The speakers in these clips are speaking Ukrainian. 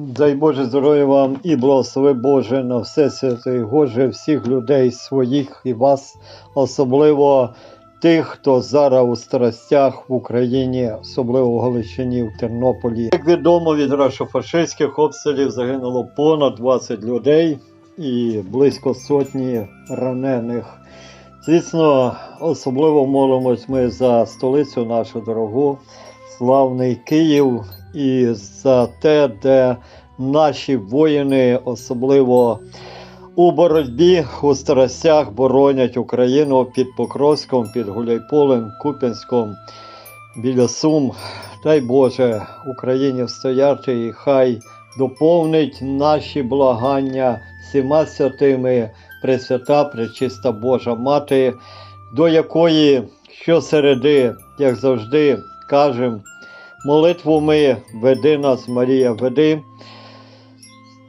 Дай Боже здоров'я вам і благослови Боже на все святе і Боже, всіх людей своїх і вас, особливо тих, хто зараз у страстях в Україні, особливо в Галичині, в Тернополі. Як відомо, від рашофашистських обстрілів загинуло понад 20 людей і близько сотні ранених. Звісно, особливо молимось ми за столицю нашу дорогу, славний Київ, і за те, де наші воїни, особливо у боротьбі у страстях, боронять Україну під Покровськом, під Гуляйполем, Куп'янськом, біля Сум. Дай Боже Україні встояти і хай доповнить наші благання всіма святими Пресвята, Пречиста Божа Мати, до якої щосереди, як завжди, кажемо, молитву ми веди нас, Марія, веди.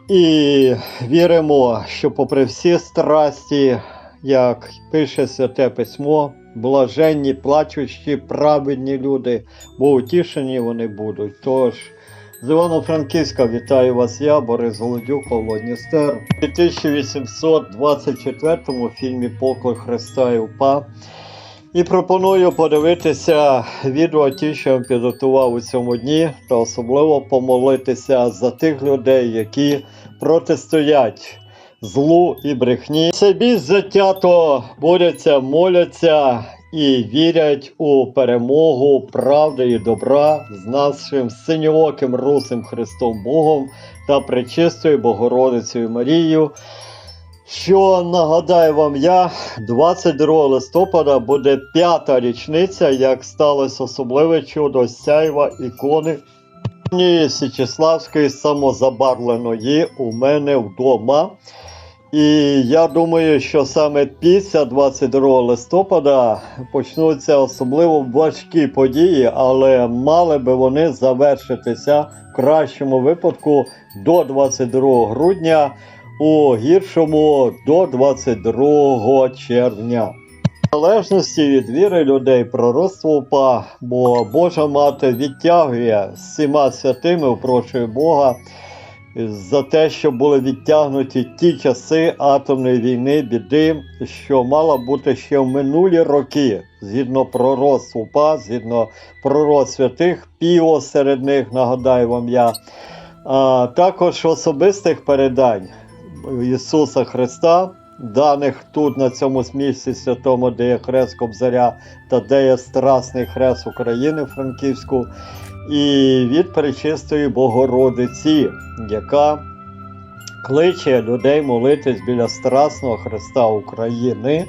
І віримо, що попри всі страсті, як пише Святе Письмо, блаженні, плачущі, праведні люди, бо утішені вони будуть. Тож, з Івано-Франківська вітаю вас я, Борис Голодюк, Павло Дністер. У 2824 фільмі Поклик Христа і УПА. І пропоную подивитися відео, ті, що я підготував у цьому дні, та особливо помолитися за тих людей, які протистоять злу і брехні. Більш затято борються, моляться і вірять у перемогу правди і добра з нашим синьооким русим Христом Богом та пречистою Богородицею Марією. Що нагадаю вам я, 22 листопада буде п'ята річниця, як сталося особливе чудо сяйва ікони Січеславської самозабарвленої у мене вдома. І я думаю, що саме після 22 листопада почнуться особливо важкі події, але мали би вони завершитися в кращому випадку до 22 грудня у гіршому до 22 червня. В залежності від віри людей пророцтво бо Божа мати відтягує з всіма святими, впрошує Бога за те, що були відтягнуті ті часи атомної війни, біди, що мала бути ще в минулі роки, згідно пророцтва згідно пророцтв святих, піо серед них, нагадаю вам я, а також особистих передань. Ісуса Христа, даних тут на цьому місці святому, де є хрест Кобзаря та де є Страсний хрест України Франківську, і від Пречистої Богородиці, яка кличе людей молитись біля Страсного Христа України.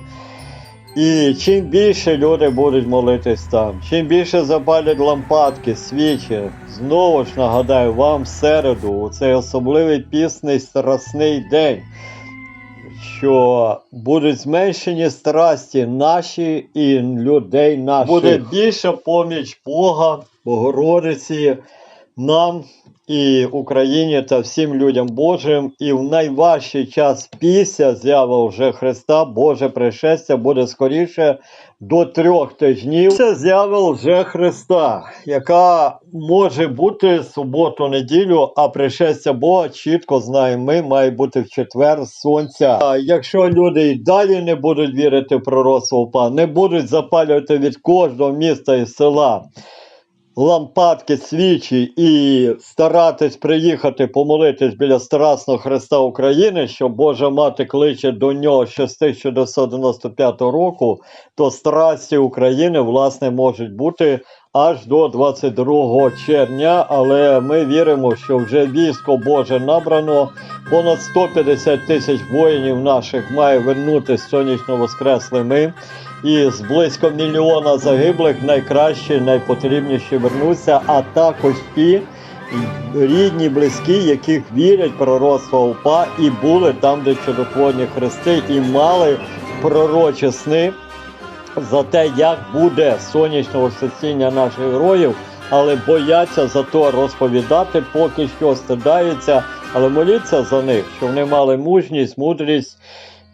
І чим більше люди будуть молитись там, чим більше запалять лампадки, свічі, знову ж нагадаю вам в середу, у цей особливий пісний страсний день, що будуть зменшені страсті наші і людей наших. Буде більша поміч Бога, Богородиці, нам і Україні та всім людям Божим. І в найважчий час після зяви вже Христа, Боже пришестя буде скоріше до трьох тижнів. Це зява вже Христа, яка може бути суботу-неділю, а пришестя Бога чітко знаємо ми, має бути в четвер сонця. А якщо люди і далі не будуть вірити в пророцтво не будуть запалювати від кожного міста і села лампадки, свічі і старатись приїхати помолитись біля Страсного Христа України, що Божа мати кличе до нього ще з 1995 року, то страсті України власне можуть бути аж до 22 червня. Але ми віримо, що вже військо Боже набрано. Понад 150 тисяч воїнів наших має вернутися сонячно воскреслими. І з близько мільйона загиблих найкращі, найпотрібніші вернуться, а також ті рідні, близькі, яких вірять пророцтва УПА і були там, де чудотворні хрести, і мали пророчі сни за те, як буде сонячне воскресіння наших героїв, але бояться за то розповідати, поки що стидаються, але моліться за них, щоб вони мали мужність, мудрість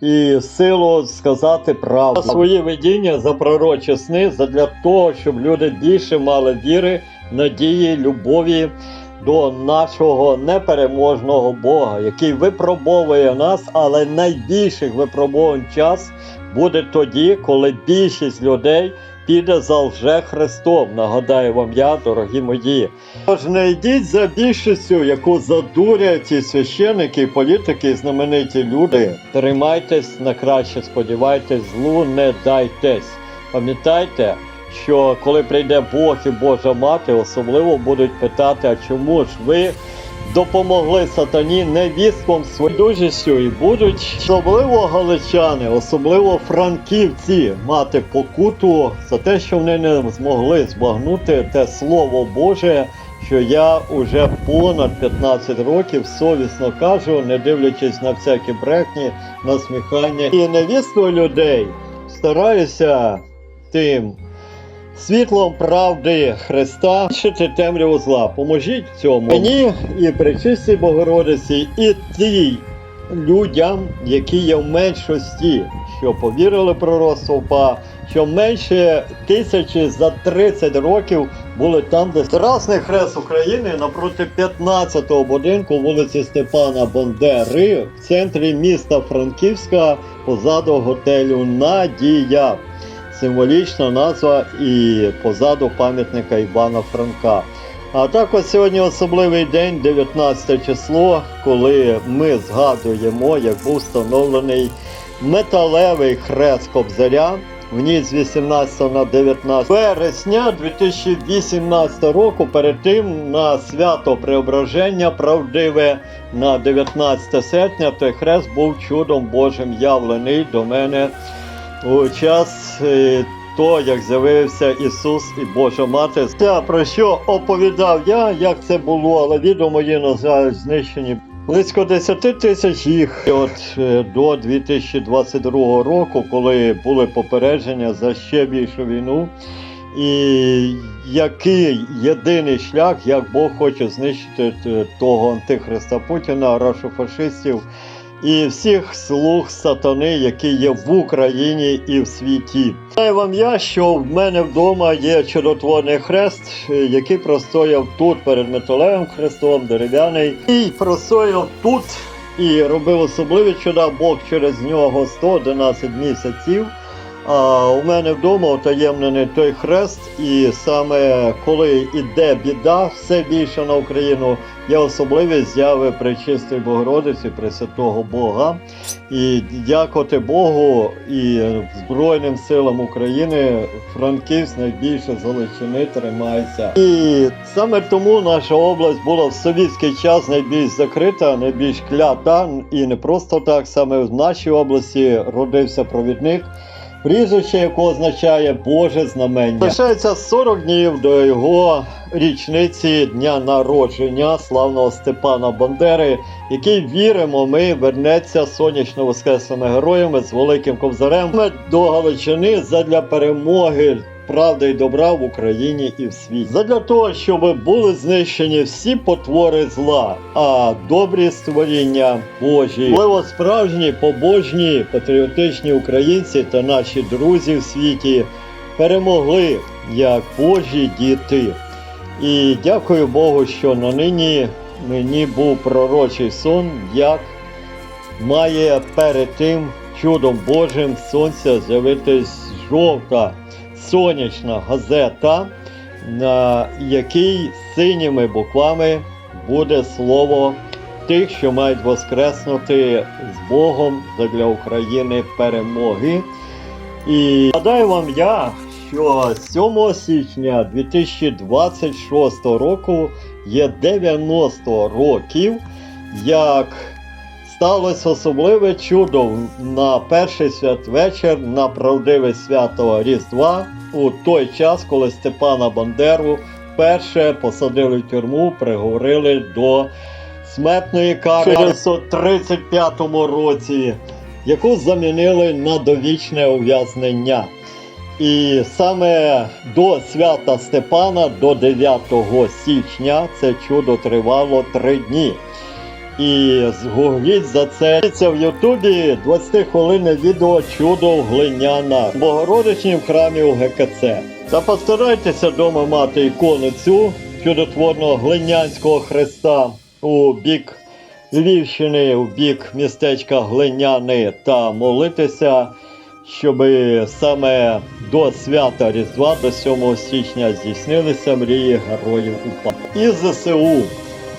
і силу сказати правду. Свої видіння за пророчі сни для того, щоб люди більше мали віри, надії, любові до нашого непереможного Бога, який випробовує нас, але найбільших випробувань час буде тоді, коли більшість людей піде за лже Христом. Нагадаю вам я, дорогі мої. Тож не йдіть за більшістю, яку задурять ці священики, і політики, і знамениті люди. Тримайтесь на краще, сподівайтесь, злу не дайтесь. Пам'ятайте, що коли прийде Бог і Божа мати, особливо будуть питати, а чому ж ви допомогли сатані невісткам свідужістю і будуть особливо галичани, особливо франківці мати покуту за те, що вони не змогли збагнути те слово Боже. Що я уже понад 15 років совісно кажу, не дивлячись на всякі брехні, насміхання і невістою людей, стараюся тим світлом правди Христа бачити темряву зла. Поможіть цьому мені і причистій Богородиці, і тій людям, які є в меншості, що повірили пророцтву ПА, що менше тисячі за 30 років були там, де Страсний хрест України напроти 15-го будинку вулиці Степана Бандери в центрі міста Франківська позаду готелю Надія символічна назва і позаду пам'ятника Івана Франка. А також сьогодні особливий день, 19 число, коли ми згадуємо, як був встановлений металевий хрест Кобзаря в ніч з 18 на 19 вересня 2018 року. Перед тим на свято Преображення правдиве на 19 серпня той хрест був чудом Божим явлений до мене у час е, то, як з'явився Ісус і Божа Мати. Те, про що оповідав я, як це було, але відео мої, на знищені. Близько 10 тисяч їх от е, до 2022 року, коли були попередження за ще більшу війну. І який єдиний шлях, як Бог хоче знищити того антихриста Путіна, рашофашистів і всіх слуг сатани, які є в Україні і в світі. Знаю вам я, що в мене вдома є чудотворний хрест, який простояв тут перед металевим хрестом, дерев'яний, і простояв тут і робив особливі чуда Бог через нього 111 місяців. А у мене вдома утаємнений той хрест, і саме коли іде біда все більше на Україну, є особливі зяви Пречистої Богородиці, Пресвятого Бога. І дякувати Богу і Збройним силам України Франківськ найбільше з Галичини тримається. І саме тому наша область була в совітський час найбільш закрита, найбільш клята. І не просто так, саме в нашій області родився провідник прізвище якого означає Боже знамення. Лишається 40 днів до його річниці дня народження славного Степана Бандери, який віримо, ми вернеться сонячно воскресними героями з великим ковзарем до Галичини задля перемоги. Правди і добра в Україні і в світі. Задля того, щоб були знищені всі потвори зла, а добрі створіння Божі, можливо, справжні побожні патріотичні українці та наші друзі в світі перемогли як Божі діти. І дякую Богу, що на нині мені був пророчий сон, як має перед тим чудом Божим сонця з'явитись жовта сонячна газета, на якій синіми буквами буде слово тих, що мають воскреснути з Богом для України перемоги. І гадаю вам я, що 7 січня 2026 року є 90 років, як сталося особливе чудо на перший святвечір на правдиве свято Різдва у той час, коли Степана Бандеру вперше посадили в тюрму, приговорили до смертної кари в 1935 році, яку замінили на довічне ув'язнення. І саме до свята Степана, до 9 січня, це чудо тривало три дні. І згугліть за це в Ютубі 20 хвилинне відео чудо глиняна Богородичні в храмі у ГКЦ. Та постарайтеся вдома мати ікону цю чудотворного глинянського хреста у бік Львівщини, у бік містечка Глиняни та молитися, щоб саме до свята Різдва, до 7 січня, здійснилися мрії героїв УПА. І ЗСУ.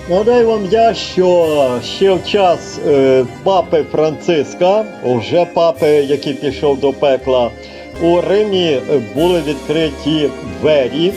Нагадаю вам я, що ще в час е, папи Франциска, вже папи, який пішов до пекла, у Римі е, були відкриті двері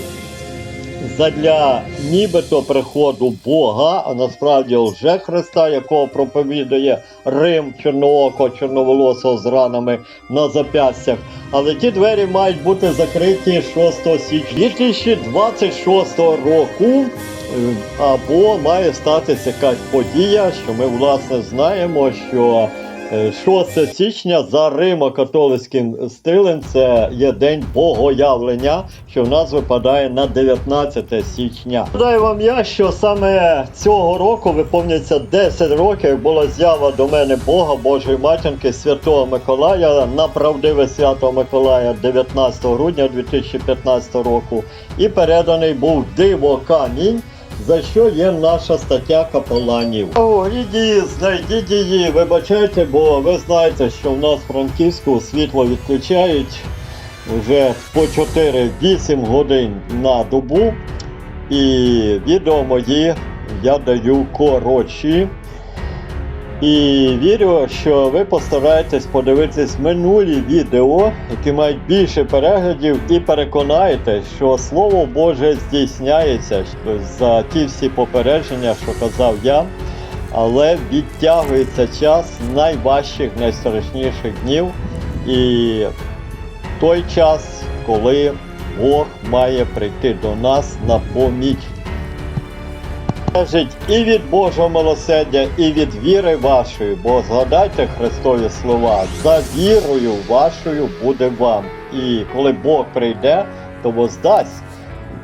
задля нібито приходу Бога, а насправді лже Христа, якого проповідує Рим чорнооко, чорноволосого з ранами на зап'ястях. Але ті двері мають бути закриті 6 січня 2026 року. Е, Або має статися якась подія, що ми власне знаємо, що е, 6 січня за Римо-католицьким стилем це є день богоявлення, що в нас випадає на 19 січня. Гадаю вам я, що саме цього року виповнюється 10 років, була з'ява до мене Бога, Божої матінки, Святого Миколая на правдиве свято Миколая 19 грудня 2015 року. І переданий був диво камінь. За що є наша стаття капеланів? О, ідіть, знайдіть її, вибачайте, бо ви знаєте, що в нас в Франківську світло відключають вже по 4-8 годин на добу. І відео мої я даю коротші. І вірю, що ви постараєтесь подивитись минулі відео, які мають більше переглядів, і переконаєтесь, що Слово Боже здійсняється за ті всі попередження, що казав я, але відтягується час найважчих, найстрашніших днів. І той час, коли Бог має прийти до нас на поміч. Залежить і від Божого милосердя, і від віри вашої, бо згадайте Христові слова, за вірою вашою буде вам. І коли Бог прийде, то воздасть,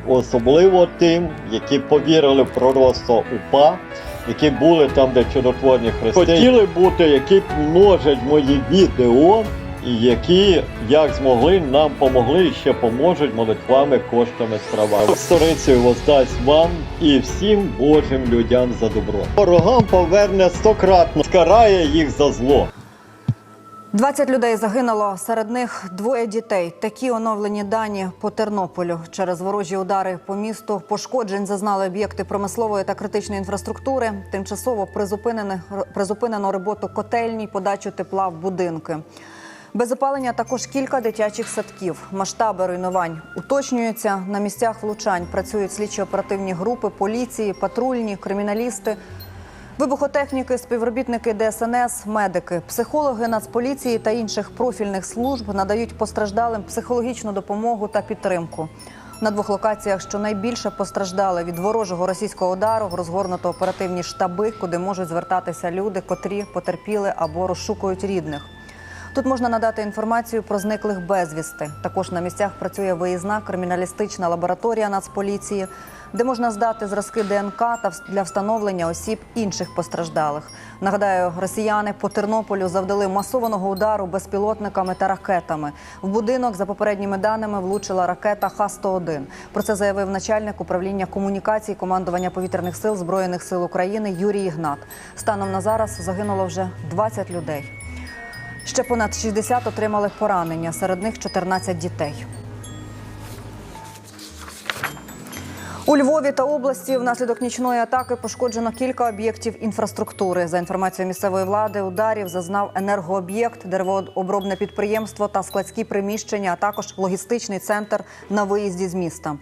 особливо тим, які повірили в пророцтво УПА, які були там, де чудотворні хрести, хотіли бути, які множать мої відео, які, як змогли, нам помогли і ще поможуть молитвами, коштами, справами. Сторицею воздасть вам і всім Божим людям за добро. Ворогам поверне стократно, скарає їх за зло. 20 людей загинуло, серед них двоє дітей. Такі оновлені дані по Тернополю. Через ворожі удари по місту пошкоджень зазнали об'єкти промислової та критичної інфраструктури. Тимчасово призупинено роботу котельні, подачу тепла в будинки. Без опалення також кілька дитячих садків. Масштаби руйнувань уточнюються. На місцях влучань працюють слідчо-оперативні групи, поліції, патрульні, криміналісти. Вибухотехніки, співробітники ДСНС, медики, психологи Нацполіції та інших профільних служб надають постраждалим психологічну допомогу та підтримку. На двох локаціях, що найбільше постраждали від ворожого російського удару, розгорнуто оперативні штаби, куди можуть звертатися люди, котрі потерпіли або розшукують рідних. Тут можна надати інформацію про зниклих безвісти. Також на місцях працює виїзна криміналістична лабораторія Нацполіції, де можна здати зразки ДНК та для встановлення осіб інших постраждалих. Нагадаю, росіяни по Тернополю завдали масованого удару безпілотниками та ракетами. В будинок, за попередніми даними, влучила ракета Х-101. Про це заявив начальник управління комунікацій командування повітряних сил збройних сил України Юрій Ігнат. Станом на зараз загинуло вже 20 людей. Ще понад 60 отримали поранення, серед них 14 дітей. У Львові та області внаслідок нічної атаки пошкоджено кілька об'єктів інфраструктури. За інформацією місцевої влади, ударів зазнав енергооб'єкт, деревообробне підприємство та складські приміщення, а також логістичний центр на виїзді з міста.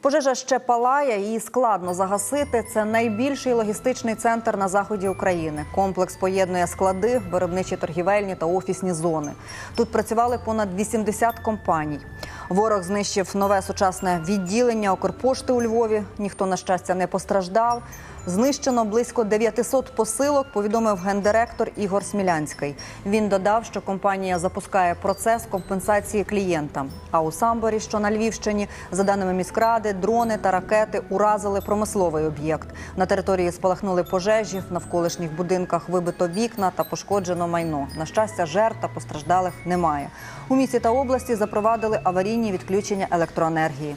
Пожежа ще палає, її складно загасити. Це найбільший логістичний центр на заході України. Комплекс поєднує склади, виробничі торгівельні та офісні зони. Тут працювали понад 80 компаній. Ворог знищив нове сучасне відділення Укрпошти у Львові. Ніхто на щастя не постраждав. Знищено близько 900 посилок, повідомив гендиректор Ігор Смілянський. Він додав, що компанія запускає процес компенсації клієнтам. А у Самборі, що на Львівщині, за даними міськради, дрони та ракети уразили промисловий об'єкт. На території спалахнули пожежі, в навколишніх будинках вибито вікна та пошкоджено майно. На щастя, жертв та постраждалих немає. У місті та області запровадили аварійні відключення електроенергії.